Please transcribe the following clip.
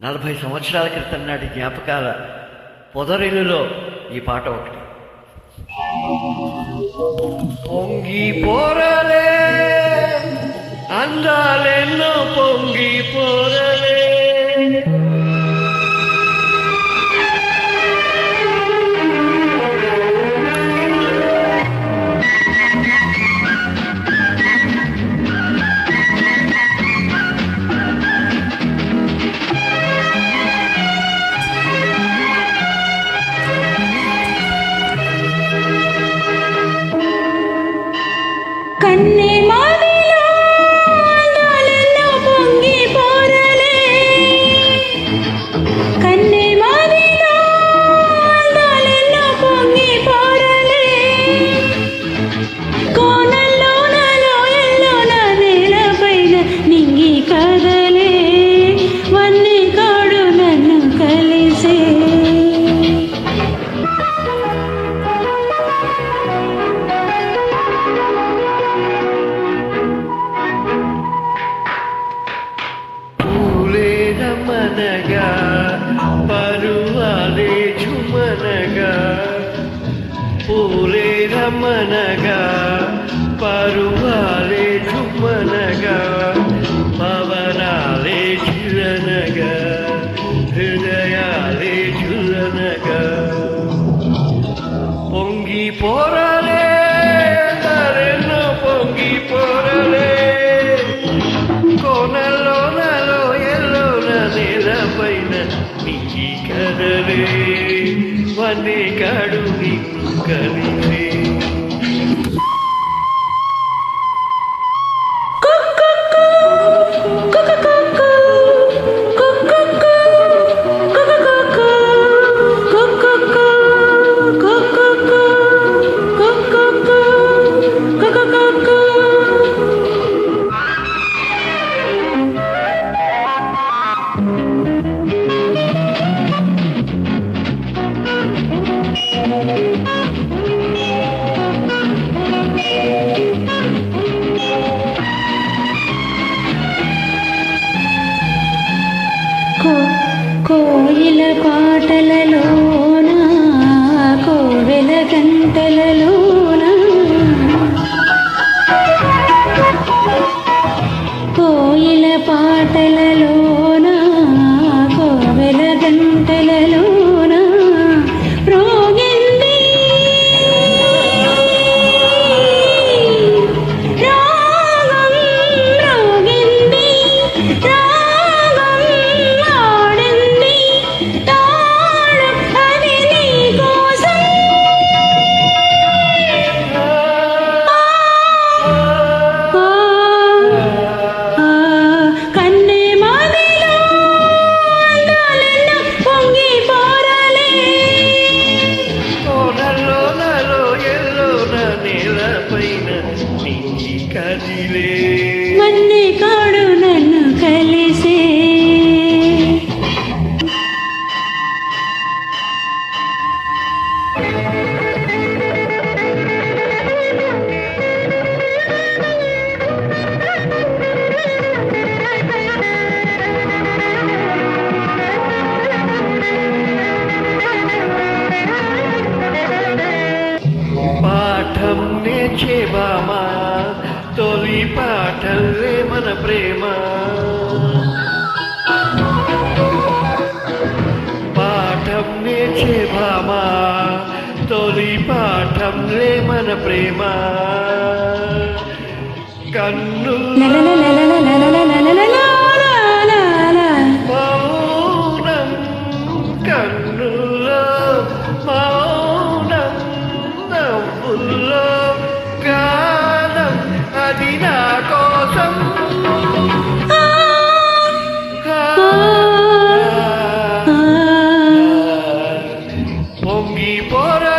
నలభై సంవత్సరాల క్రితం నాటి జ్ఞాపకాల పొదరిలులో ఈ పాట ఒకటి. పొంగి పోరలే అందాలెన్నో పొంగి పోరా మనగా పరువాలే చుమ్మనగా పవనాలే చిరణగా హృదయాలే చురణగా పొంగి పోరాలే తరెన్నో పొంగి పోరాలే. కోనలో నలో ఎల్లోన నేల పైన మించి కదలే. వన్నీ కాడు నిన్ను కలిసి 可以了吧 పాఠల్లే మన ప్రేమ. పాఠం నేర్చే భామా తొలి పాఠం రే మన ప్రేమ. కన్ను Pongi pora